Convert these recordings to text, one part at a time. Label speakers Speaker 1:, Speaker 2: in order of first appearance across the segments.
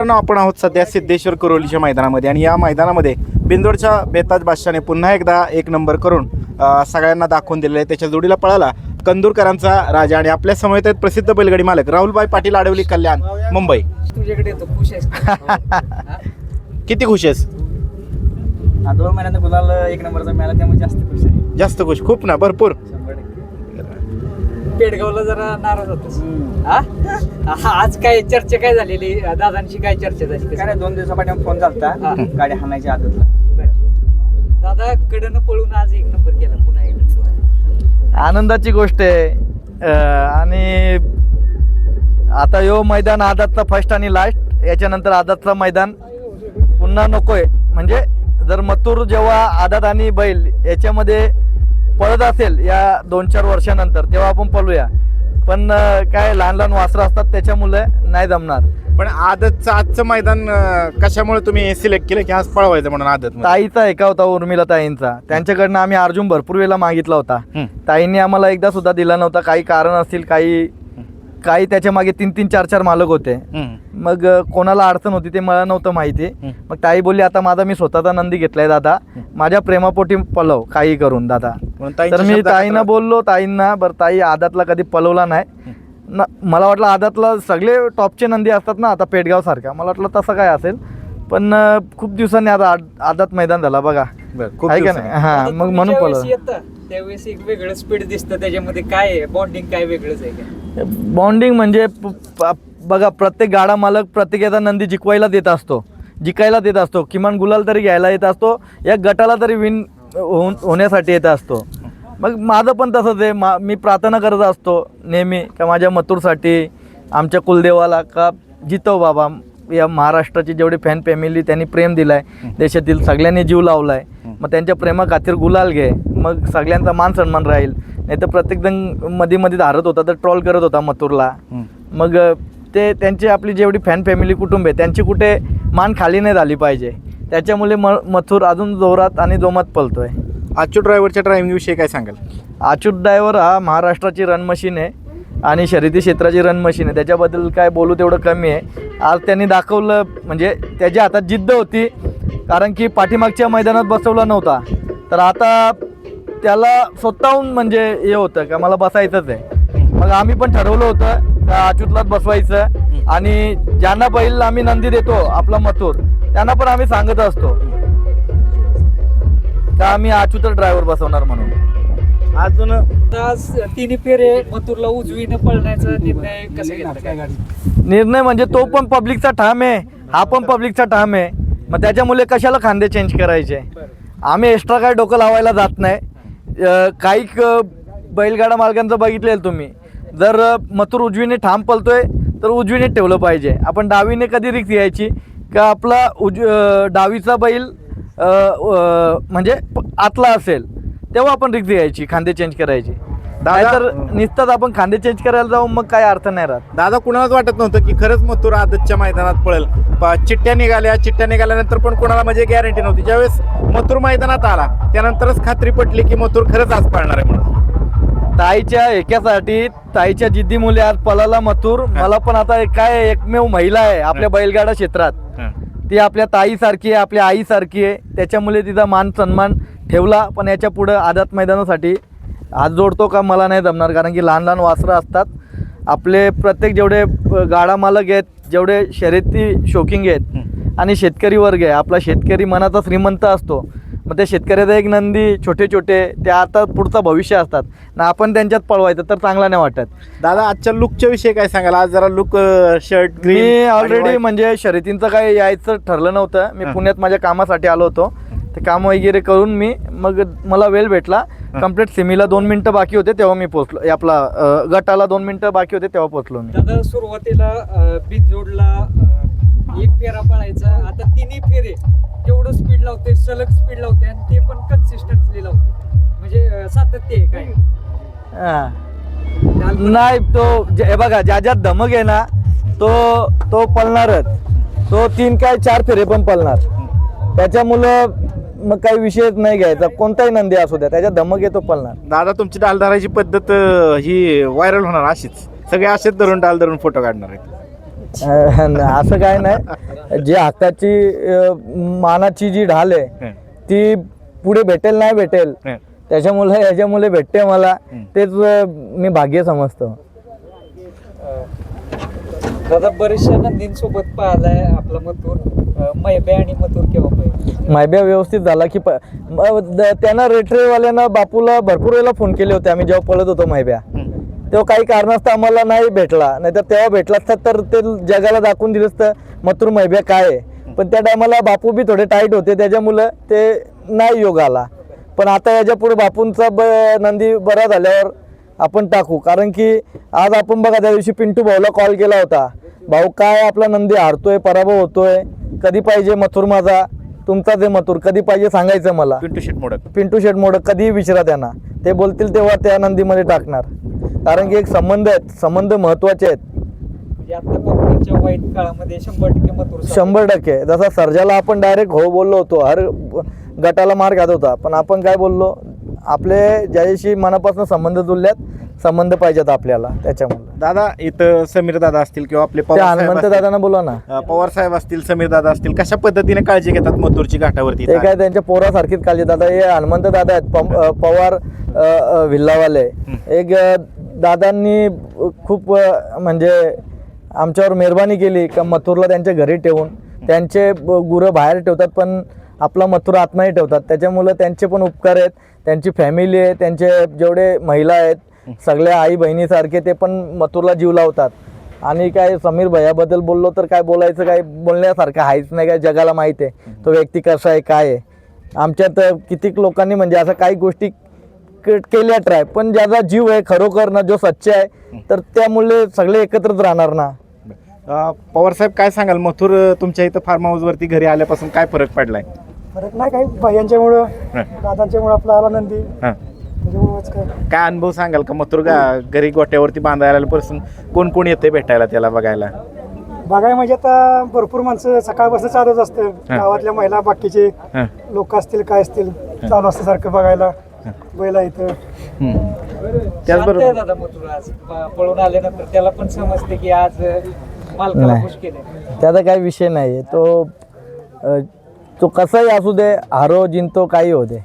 Speaker 1: आपण आहोत सध्या सिद्धेश्वर कुरोलीच्या मैदानामध्ये आणि या मैदानामध्ये बिंदोडच्या बेताज बादशाने पुन्हा एकदा एक नंबर करून सगळ्यांना दाखवून दिलेलं आहे. त्याच्या जोडीला पळाला कंदूरकरांचा राजा आणि आपल्या समवेत आहेत प्रसिद्ध बैलगाडी मालक राहुलबाई पाटील आडवली कल्याण मुंबई.
Speaker 2: तुझ्याकडे येतो खुश आहेस? का?
Speaker 1: किती खुश आहेस?
Speaker 2: हा, दोन महिन्यात गुलाल एक नंबरचा मिळाला त्यामुळे जास्त खुश आहे.
Speaker 1: जास्त खुश खूप ना भरपूर.
Speaker 2: पेडगावला जरा नाराज होतोस. हा? हा, आज काय चर्चा काय झालेली? दादांची काय चर्चा झाली
Speaker 3: काय नाही, दोन दिवसापाठी फोन झालता.
Speaker 2: हा.
Speaker 3: गाडी हाणायच्या आदतला
Speaker 2: बरं. दादा कडनं पळून आज एक नंबर केला पुन्हा एक नंबर.
Speaker 4: आनंदाची गोष्ट आहे. आणि आता यो मैदान आदातचा फर्स्ट आणि लास्ट याच्यानंतर आदातचा मैदान पुन्हा नकोय. म्हणजे जर मथुर जेव्हा आदात आणि बैल याच्यामध्ये पळत असेल या दोन चार वर्षानंतर तेव्हा आपण पळूया. पण काय लहान लहान वासरं असतात त्याच्यामुळे नाही जमणार.
Speaker 1: पण आदतचं आजचं मैदान अ, कशामुळे तुम्ही सिलेक्ट केलं की आज पळवायचं म्हणून आदत
Speaker 4: ताईचा एका होता उर्मिला ताईंचा. त्यांच्याकडनं आम्ही अर्जुन भरपूर वेळेला मागितला होता. ताईंनी आम्हाला एकदा सुद्धा दिला नव्हता. काही कारण असतील काही काही त्याच्यामागे तीन तीन चार चार मालक होते. मग अ, कोणाला अडचण होती ते मला नव्हतं माहिती.
Speaker 1: हं.
Speaker 4: मग ताई बोलली आता माझा मी स्वतःचा नंदी घेतलाय दादा. माझ्या प्रेमापोटी पलव काही करून दादा. तर मी ताईंना बोललो ताईंना बरं ताई आदातला कधी पलवला नाही. न मला वाटलं आदातला सगळे टॉपचे नंदी असतात ना आता पेडगाव सारखा मला वाटलं तसं काय असेल. पण खूप दिवसांनी आता आद- आदात मैदान झाला बघा. आहे का
Speaker 1: दिवसांनी.
Speaker 4: नाही? हा मग म्हणून
Speaker 2: ज्यावेळेस
Speaker 4: पलव
Speaker 2: येता, त्यावेळेस एक वेगळं स्पीड दिसतं त्याच्यामध्ये काय आहे? बॉन्डिंग काय वेगळंच आहे का?
Speaker 4: बॉन्डिंग म्हणजे बघा प्रत्येक गाडा मालक प्रत्येकाचा नंदी जिंकवायला देत असतो. जिकायला देत असतो. किमान गुलाल तरी घ्यायला येत असतो. या गटाला तरी विन होऊन होण्यासाठी येत असतो. मग माझं पण तसंच आहे. मा मी प्रार्थना करत असतो नेहमी का माझ्या मथुरसाठी आमच्या कुलदेवाला का जितव बाबा या महाराष्ट्राची जेवढी फॅन फॅमिली त्यांनी प्रेम दिलाय देशातील सगळ्यांनी जीव लावला आहे मग त्यांच्या प्रेमा खातीर गुलाल घे मग सगळ्यांचा मान सन्मान राहील. नाही तर प्रत्येकजणमध्ये मध्ये धारत होता तर ट्रॉल करत होता मथुरला. मग ते त्यांची आपली जेवढी फॅन फॅमिली कुटुंब आहे त्यांची कुठे मान खाली नाही झाली पाहिजे. त्याच्यामुळे म मथुर अजून जोरात आणि जोमात पलतोय.
Speaker 1: आजच्या ड्रायव्हरच्या ड्रायव्हिंग विषयी काय सांगाल?
Speaker 4: अच्युत ड्रायव्हर हा महाराष्ट्राची रन मशीन आहे आणि शर्यती क्षेत्राची रन मशीन आहे. त्याच्याबद्दल काय बोलू तेवढं कमी आहे. आज त्यांनी दाखवलं म्हणजे त्याच्या हातात जिद्द होती कारण की पाठीमागच्या मैदानात बसवला नव्हता. तर आता त्याला स्वतःहून म्हणजे हे होतं का मला बसायचंच आहे. मग आम्ही पण ठरवलं होतं का अच्युतलाच बसवायचं. आणि ज्यांना बैल आम्ही नंदी देतो आपला मथुर त्यांना पण आम्ही सांगत असतो. का आम्ही अच्युतच ड्रायव्हर बसवणार म्हणून.
Speaker 1: अजून
Speaker 2: आज तिन्ही फेरे मथुरला उजवीनं पळण्याचा निर्णय कसा घेतला? काय
Speaker 4: निर्णय म्हणजे तो पण पब्लिकचा ठाम आहे हा पण पब्लिकचा ठाम आहे. मग त्याच्यामुळे कशाला खांदे चेंज करायचे? आम्ही एक्स्ट्रा काय डोकं लावायला जात नाही. अं, काही क- बैलगाडा मालकांचं बघितलेलं तुम्ही. जर मथुर उजवीने ठाम पलतोय तर उजवीने ठेवलं पाहिजे. आपण डावीने कधी रिक्स घ्यायची? का आपला उज डावीचा बैल म्हणजे आतला असेल तेव्हा आपण रिक्स घ्यायची खांदे चेंज करायची.
Speaker 1: दादा-
Speaker 4: तर निसतात आपण खांदे चेंज करायला जाऊन मग काय अर्थ नाही राहत.
Speaker 1: दादा कुणालाच वाटत नव्हतं की खरंच मथुर आदतच्या मैदानात पळेल. चिठ्ठ्या निघाल्या चिठ्ठ्या निघाल्यानंतर पण कोणाला म्हणजे गॅरंटी नव्हती. ज्यावेळेस मथुर मैदानात आला त्यानंतरच खात्री पटली की मथुर खरंच आज पळणार आहे म्हणून.
Speaker 4: ताईच्या एकासाठी ताईच्या जिद्दी मुले आज पलाला मथुर. मला पण आता एक काय एकमेव महिला आहे आपल्या बैलगाडा क्षेत्रात. ती आपल्या ताईसारखी आहे आपल्या आईसारखी आहे. त्याच्यामुळे तिचा मान सन्मान ठेवला पण याच्या पुढं आझाद मैदानासाठी हात जोडतो का मला नाही जमणार कारण की लहान लहान वासरं असतात. आपले प्रत्येक जेवढे गाडा मालक आहेत जेवढे शर्यती शोकिंग आहेत आणि शेतकरी वर्ग आहे आपला शेतकरी मनाचा श्रीमंत असतो. मग त्या शेतकऱ्याचा एक नंदी छोटे छोटे ते आता पुढचं भविष्य असतात. ना आपण त्यांच्यात पळवायचं तर चांगला नाही वाटत.
Speaker 1: दादा आजच्या लुकच्या विषयी काय सांगाल? आज जरा लुक शर्ट
Speaker 4: मी ऑलरेडी म्हणजे शर्यतींचं काय यायचं ठरलं नव्हतं. मी. पुण्यात माझ्या कामासाठी आलो होतो. ते काम वगैरे करून मी मग मला वेळ भेटला. कंप्लीट सेमीला दोन मिनटं बाकी होते तेव्हा मी पोचलो आपला गटाला दोन मिनटं बाकी होते तेव्हा पोचलो मी.
Speaker 2: दादा सुरुवातीला बीज जोडला एक फेरा पळायचा. आता तिन्ही फेरे. तेवढं स्पीड लावते सलग स्पीड लावते आणि ते पण कन्सिस्टन्सली लावते. म्हणजे सातत्य आहे काय?
Speaker 4: हां. नाही तो जे- हे बघा ज्या ज्यात धमक आहे ना तो तो पळणारच. तो तीन काय चार फेरे पण पळणार. त्याच्यामुळं मग काही विषयच नाही घ्यायचा. कोणताही नंदी असू द्या त्याच्यात धमक आहे तो पळणार.
Speaker 1: दादा तुमची डाल धरायची पद्धत अं, ही व्हायरल होणार अशीच. सगळे असेच धरून डाल धरून फोटो काढणार आहेत.
Speaker 4: असं काय नाही. जी हक्काची अं, मानाची जी ढाल आहे. ती पुढे भेटेल नाही भेटेल
Speaker 1: हं.
Speaker 4: त्याच्यामुळे याच्यामुळे भेटते मला. तेच मी भाग्य समजतो.
Speaker 2: दादा बरेचशा नंदींसोबत पाहिलाय आपला मथुर. अं, मैबे आणि मथुर केव्हा पाहिजे
Speaker 4: मायब्या व्यवस्थित झाला की त्यांना रेटरेवाल्यानं बापूला भरपूर वेळेला फोन केले होते. आम्ही जेव्हा पळत होतो मायब्या तेव्हा काही कारणास्तव आम्हाला नाही भेटला. नाहीतर तेव्हा भेटला असता तर ते जगाला दाखवून दिलं असतं मथुर मैब्या काय आहे? पण त्या टायमाला बापू बी थोडे टाईट होते. त्याच्यामुळं ते नाही योग आला. पण आता याच्यापुढे बापूंचा ब नंदी बरा झाल्यावर आपण टाकू. कारण की आज आपण बघा त्या दिवशी पिंटू भाऊला कॉल केला होता. भाऊ काय आपला नंदी हारतोय पराभव होतोय? कधी पाहिजे मथुर माझा? तुमचा जे मथुर. कधी पाहिजे सांगायचं मला?
Speaker 1: पिंटू शेट मोडक
Speaker 4: पिंटू शेट मोडक कधीही विचारा त्यांना. ते बोलतील तेव्हा त्या नंदीमध्ये टाकणार. कारण की एक संबंध आहेत संबंध महत्त्वाचे आहेत.
Speaker 2: म्हणजे आता कोकणच्या वाईट काळामध्ये शंभर टक्के मथुर.
Speaker 4: शंभर टक्के. जसा सर्जाला आपण डायरेक्ट हो बोललो होतो हर गटाला मार खात होता पण आपण काय बोललो? आपले ज्याच्याशी मनापासून संबंध जुळल्यात संबंध पाहिजेत आपल्याला त्याच्यामुळे.
Speaker 1: दादा इथं समीर दादा असतील किंवा आपले
Speaker 4: ते
Speaker 1: पवार साहेब
Speaker 4: हनुमंत
Speaker 1: असतील.
Speaker 4: दादांना बोला ना.
Speaker 1: अं, पवार साहेब असतील समीर दादा असतील कशा पद्धतीने काळजी घेतात मथुरची घाटावरती
Speaker 4: ते काय त्यांच्या पोरासारखीच काळजी दादा हे हनुमंत दादा आहेत. पम- अ, पवार अ, अ, विल्लावाले. एक अ, दादांनी खूप अ, म्हणजे आमच्यावर मेहरबानी केली का मथुरला त्यांच्या घरी ठेवून. त्यांचे ब- गुरं बाहेर ठेवतात पण आपला मथुर आतमध्ये ठेवतात. त्याच्यामुळं त्यांचे पण उपकार आहेत. त्यांची फॅमिली आहे त्यांचे जेवढे महिला आहेत सगळ्या आई बहिणीसारखे ते पण मथुरला जीव लावतात. आणि काय समीर भैयाबद्दल बोललो तर काय बोलायचं काय बोलण्यासारखं आहेच नाही काय जगाला माहीत आहे. तो व्यक्ती कसा आहे काय आहे. आमच्यात कितीक लोकांनी म्हणजे असं काही गोष्टी क- केल्या ट्राय पण ज्याचा जीव आहे खरोखर ना जो सच्च आहे तर त्यामुळे सगळे एकत्रच राहणार ना.
Speaker 1: अं, पवार साहेब काय सांगाल? मथुर तुमच्या इथं फार्म हाऊस वरती घरी आल्यापासून काय फरक पडलाय?
Speaker 5: फरक नाही काही भैयांच्यामुळं
Speaker 1: हं.
Speaker 5: दादांच्यामुळं आपला आला नंदी.
Speaker 1: हां.
Speaker 5: काय
Speaker 1: अनुभव सांगाल का? मथुर घरी गोट्यावरती बांधायला आल्यापासून कोण कोण येते भेटायला त्याला बघायला?
Speaker 5: बघाय म्हणजे आता भरपूर माणसं सकाळपासून चालूच असतं. गावातल्या महिला बाकीचे लोक असतील काय असतील चालू असतं सारखं बघायला. बैला इथं
Speaker 1: त्याचबरोबर
Speaker 2: दादा मथुर आज. पळून आल्यानंतर त्याला पण समजते की आज मालकाला
Speaker 4: नाही.
Speaker 2: खुश केले
Speaker 4: त्याचा काही विषय नाही तो तो कसाही असू दे हारो जिंतो काही होते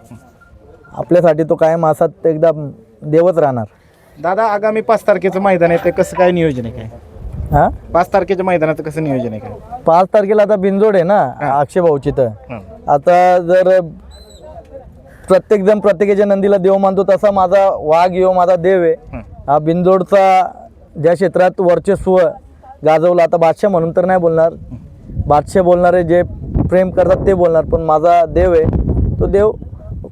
Speaker 4: आपल्यासाठी तो कायम असाच एकदा देवच राहणार.
Speaker 1: दादा आगामी पाच तारखेचं मैदान आहे ते कसं काय नियोजन आहे काय?
Speaker 4: हां?
Speaker 1: पाच तारखेच्या मैदानाचं कसं नियोजन आहे काय?
Speaker 4: पाच तारखेला आता बिनजोड आहे ना अक्षय भाऊची तर.
Speaker 1: हं.
Speaker 4: आता जर प्रत्येक जण प्रत्येकाच्या नंदीला देव मानतो तसा माझा वाघ यो माझा देव आहे.
Speaker 1: हं.
Speaker 4: हा बिनजोडचा ज्या क्षेत्रात वर्चस्व गाजवलं आता बादशाह म्हणून तर नाही बोलणार. बादशाह बोलणारे जे प्रेम करतात ते बोलणार पण माझा देव आहे. तो देव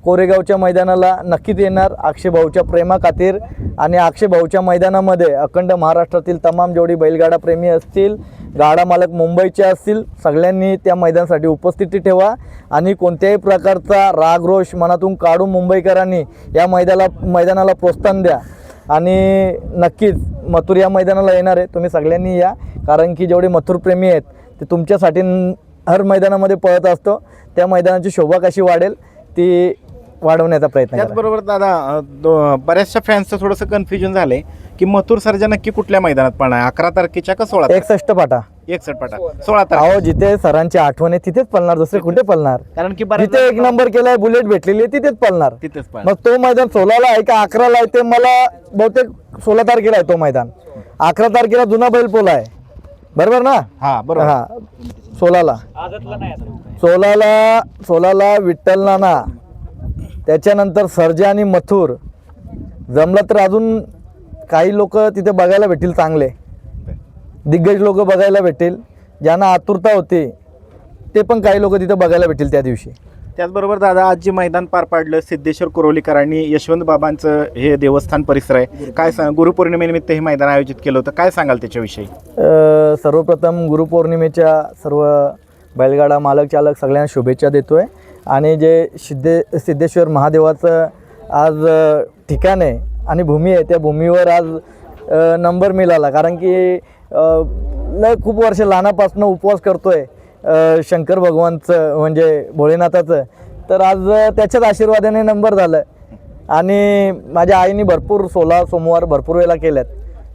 Speaker 4: कोरेगावच्या मैदानाला नक्कीच येणार. अक्षयभाऊच्या प्रेमाखातीर आणि अक्षयभाऊच्या मैदानामध्ये अखंड महाराष्ट्रातील तमाम जेवढी बैलगाडा प्रेमी असतील गाडा मालक मुंबईचे असतील सगळ्यांनी त्या मैदानासाठी उपस्थिती ठेवा आणि कोणत्याही प्रकारचा रागरोष मनातून काढून मुंबईकरांनी या मैदानाला मैदानाला प्रोत्साहन द्या. आणि नक्कीच मथुर या मैदानाला येणार आहे. तुम्ही सगळ्यांनी या कारण की जेवढे मथुरप्रेमी आहेत ते तुमच्यासाठी हर मैदानामध्ये पळत असतो. त्या मैदानाची शोभा कशी वाढेल ती वाढवण्याचा प्रयत्न
Speaker 1: त्याचबरोबर दादा अं, दो- बऱ्याचशा फॅन्सचं थोडंसं कन्फ्युजन झालंय की मथुर सर्जा नक्की कुठल्या मैदानात पळणार आहे? अकरा तारखेच्या का सोळा
Speaker 4: एकसष्ट पाटा.
Speaker 1: एकसठ पाटा. सोळा तारखे
Speaker 4: अहो जिथे सरांची आठवण आहे तिथेच पळणार दुसरे कुठे पळणार?
Speaker 1: कारण की बऱ्याच
Speaker 4: जिथे एक नंबर केलाय बुलेट भेटलेली आहे तिथेच पळणार.
Speaker 1: तिथेच पळणार.
Speaker 4: मग तो मैदान सोळाला आहे का अकराला आहे ते मला बहुतेक सोळा तारखेला आहे तो मैदान. अकरा तारखेला जुना बैलपोला आहे. बरोबर ना?
Speaker 1: हा बरोबर.
Speaker 4: हा. सोळाला
Speaker 2: आता.
Speaker 4: सोलाला सोलाला विठ्ठल नाना. त्याच्यानंतर सर्जा आणि मथुर जमलं तर अजून काही लोक तिथे बघायला भेटतील चांगले. दिग्गज लोक बघायला भेटतील ज्यांना आतुरता होती ते पण काही लोक तिथे बघायला भेटतील त्या दिवशी.
Speaker 1: त्याचबरोबर दादा आज जे मैदान पार पाडलं सिद्धेश्वर कुरोलीकरांनी यशवंत बाबांचं हे देवस्थान परिसर आहे काय सांग गुरुपौर्णिमेनिमित्त हे मैदान आयोजित केलं होतं काय सांगाल त्याच्याविषयी?
Speaker 4: सर्वप्रथम गुरुपौर्णिमेच्या सर्व बैलगाडा मालक चालक सगळ्यांना शुभेच्छा देतो आहे आणि जे सिद्धे सिद्धेश्वर महादेवाचं आज ठिकाण आहे आणि भूमी आहे त्या भूमीवर आज नंबर मिळाला. कारण की ल खूप वर्ष लहानापासून उपवास करतो आहे शंकर भगवानचं म्हणजे भोलेनाथाचं. तर आज त्याच्याच आशीर्वादाने नंबर झालं. आणि माझ्या आईने भरपूर सोला सोमवार भरपूर वेळेला केल्यात.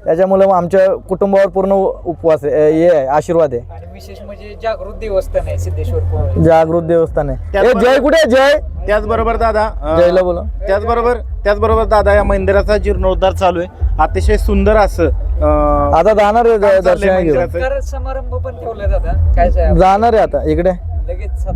Speaker 4: त्याच्यामुळे मग आमच्या कुटुंबावर पूर्ण उपवास आहे हे आहे आशीर्वाद आहे.
Speaker 2: आणि विशेष म्हणजे जागृत देवस्थान आहे सिद्धेश्वर
Speaker 4: जागृत देवस्थान आहे. ए, जय कुठे आहे? जय?
Speaker 1: त्याचबरोबर दादा अ,
Speaker 4: जयला बोला.
Speaker 1: त्याचबरोबर त्याचबरोबर दादा या मंदिराचा जीर्णोद्धार चालू आहे. अतिशय सुंदर असं अ,
Speaker 4: आता जाणार आहे
Speaker 1: काम
Speaker 4: द-
Speaker 1: चाललंय
Speaker 4: दर्शन घेऊन.
Speaker 1: मंदिराचं.
Speaker 2: तर समारंभ पण ठेवला जाता काय साहेब
Speaker 4: जाणार आहे आता. इकडे.
Speaker 2: लगेच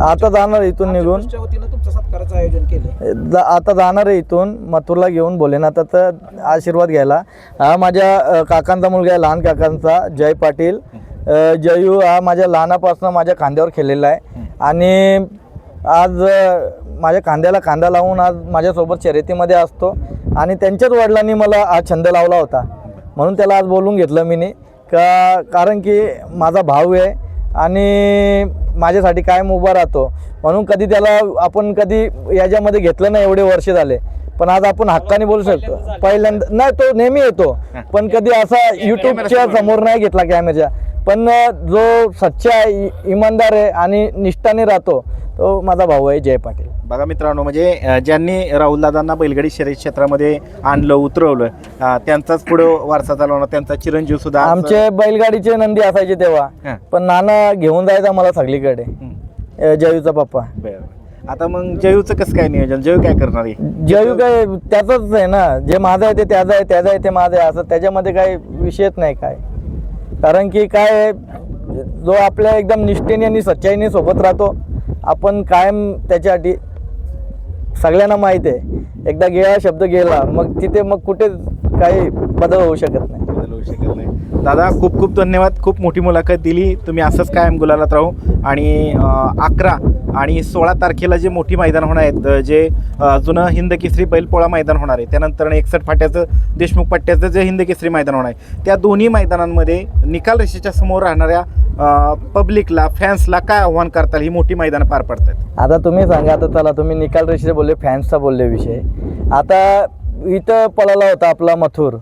Speaker 4: आता जाणार इथून निघून.
Speaker 3: वतीनं सत्काराचं आयोजन केलं
Speaker 4: जा- आता जाणार आहे इथून मथुरला घेऊन भोलेनाथाचा आशीर्वाद घ्यायला. हा माझ्या अ, काकांचा मुलगा आहे लहान काकांचा जय पाटील. अ, जयू हा माझ्या लहानापासून माझ्या खांद्यावर खेळलेला आहे. आणि आज अ, माझ्या खांद्याला खांदा लावून आज माझ्यासोबत शर्यतीमध्ये असतो. आणि त्यांच्याच वडिलांनी मला हा छंद लावला होता. म्हणून त्याला आज बोलून घेतलं मी का कारण की माझा भाऊ आहे आणि माझ्यासाठी कायम उभा राहतो. म्हणून कधी त्याला आपण कधी याच्यामध्ये घेतलं नाही एवढे वर्ष झाले. पण आज आपण हक्काने बोलू शकतो. पहिल्यांदा नाही तो नेहमी येतो. पण कधी असा युट्यूबच्या समोर नाही. घेतला कॅमेऱ्याच्या पण जो सच्चा इमानदार आहे आणि निष्ठाने राहतो तो माझा भाऊ आहे जय पाटील.
Speaker 1: बघा मित्रांनो म्हणजे ज्यांनी राहुल दादांना बैलगाडी शर्यत क्षेत्रामध्ये आणलं उतरवलं त्यांचाच पुढे वारसा चालवणार त्यांचा चिरंजीव सुद्धा
Speaker 4: आमचे बैलगाडीचे नंदी असायचे तेव्हा. पण नाना घेऊन जायचा मला सगळीकडे. जयूचा पप्पा.
Speaker 1: आता मग जयूचं कसं काय नियोजन? जयू काय करणार आहे?
Speaker 4: जयू काय त्याचंच आहे ना. जे माझं आहे ते त्याचं आहे त्याचं आहे ते माझं आहे. असं त्याच्यामध्ये काही विषयच नाही काय. कारण की काय जो आपल्या एकदम निष्ठेने आणि सच्चाईने सोबत राहतो आपण कायम त्याच्यासाठी सगळ्यांना माहीत आहे. एकदा गेला शब्द गेला मग तिथे मग कुठे काही बदल होऊ शकत नाही.
Speaker 1: बदल होऊ शकत नाही. दादा खूप खूप धन्यवाद. खूप मोठी मुलाखत दिली. तुम्ही असंच कायम गुलालात राहू. आणि अकरा आणि सोळा तारखेला जे मोठी मैदान होणार आहेत जे जुनं हिंद केसरी बैलपोळा मैदान होणार आहे त्यानंतर एकसठ फाट्याचं देशमुख पट्ट्याचं जे हिंद केसरी मैदान होणार आहे त्या दोन्ही मैदानांमध्ये निकाल रेषेच्या समोर राहणाऱ्या पब्लिकला फॅन्सला काय आव्हान करताल ही मोठी मैदानं पार पडतात
Speaker 4: आता तुम्ही सांगा आता चला तुम्ही निकाल रेषेचे बोलले फॅन्सचा बोलले विषय. आता इथं पळाला होता आपला मथुर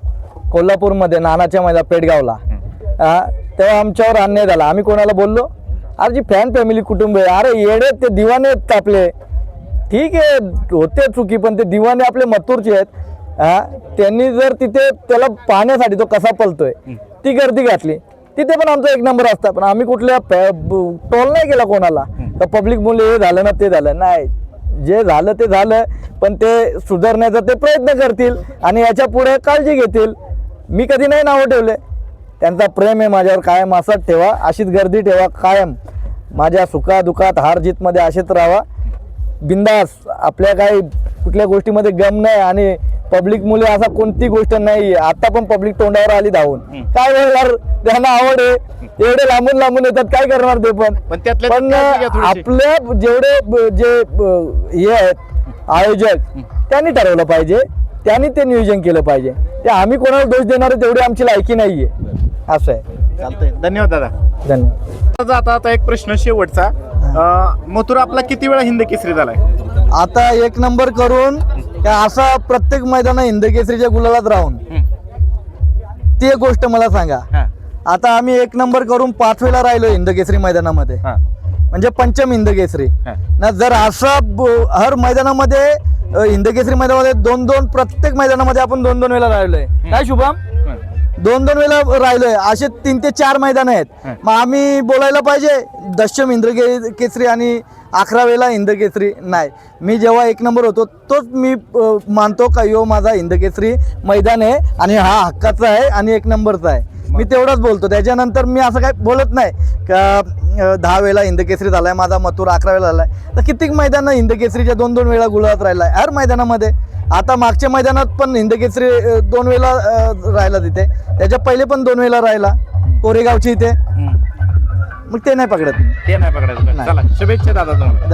Speaker 4: कोल्हापूरमध्ये नानाच्या मैदा पेडगावला. हा, तेव्हा आमच्यावर अन्याय झाला. आम्ही कोणाला बोललो? अरे जी फॅन फॅमिली कुटुंब आहे अरे येडे ते दिवाने आहेत आपले? ठीक आहे होते चुकी पण ते दिवाने आपले मथुरचे आहेत. हा? त्यांनी जर तिथे त्याला पाहण्यासाठी तो कसा पलतोय ती गर्दी घातली. तिथे पण आमचा एक नंबर असता पण आम्ही कुठल्या टोल नाही केला कोणाला. तर पब्लिक मुले हे झालं ना ते झालं. नाही जे झालं ते झालं पण ते सुधारण्याचा ते प्रयत्न करतील आणि याच्यापुढे काळजी घेतील. मी कधी नाही नावं ठेवले. त्यांचा प्रेम आहे माझ्यावर कायम असंच ठेवा. अशीच गर्दी ठेवा कायम. माझ्या सुखादुखात हार जीतमध्ये असेच राहावा. बिंदास आपल्या काही कुठल्या गोष्टीमध्ये गम नाही आणि पब्लिक मुले असा कोणती गोष्ट नाही. आता पण पब्लिक तोंडावर आली धावून. काय बोलणार त्यांना आवड आहे. एवढे लांबून लांबून येतात. काय करणार ते पण?
Speaker 1: पण.
Speaker 4: आपल्या जेवढे जे हे आहेत आयोजक त्यांनी ठरवलं पाहिजे. त्यांनी ते नियोजन केलं पाहिजे. ते आम्ही कोणाला दोष देणार तेवढी आमची लायकी नाहीये. असं आहे.
Speaker 1: चालतंय. धन्यवाद दादा.
Speaker 4: धन्यवाद.
Speaker 1: आता आता एक प्रश्न शेवटचा. अ, मथुर आपला किती वेळा हिंद केसरी झालाय?
Speaker 4: आता एक नंबर करून असा प्रत्येक मैदान हिंद केसरीच्या गुलालात राहून. ती एक गोष्ट मला सांगा.
Speaker 1: हा,
Speaker 4: आता आम्ही एक नंबर करून पाच वेळा राहिलो हिंद केसरी मैदानामध्ये.
Speaker 1: हा,
Speaker 4: म्हणजे पंचम हिंद केसरी.
Speaker 1: हा.
Speaker 4: ना जर असं ब- हर मैदानामध्ये अ, हिंद केसरी मैदानामध्ये दोन दोन प्रत्येक मैदानामध्ये आपण दोन दोन वेळा राहिलोय. काय शुभम. दोन दोन वेळा राहिलोय. असे तीन ते चार मैदान आहेत. मग आम्ही बोलायला पाहिजे दशम इंद्र के- केसरी आणि अकरा वेळेला हिंद केसरी नाही. मी जेव्हा एक नंबर होतो तोच मी मानतो का यो माझा हिंद केसरी मैदान आहे आणि हा हक्काचा आहे आणि एक नंबरचा आहे. मी तेवढंच बोलतो. त्याच्यानंतर मी असं काही बोलत नाही का दहा वेळा हिंद केसरी झालाय माझा मथुर अकरा वेळा झालाय. तर कित्येक मैदान हिंद केसरीच्या दोन दोन वेळा गुलाबात राहिलाय हर मैदानामध्ये. आता मागच्या मैदानात पण हिंद केसरी अ, दोन वेळा अ, राहिला तिथे. त्याच्या पहिले पण दोन वेळा राहिला कोरेगावची इथे. मग ते नाही पकडत.
Speaker 1: ते नाही चला शुभेच्छा दादा तुम्हाला.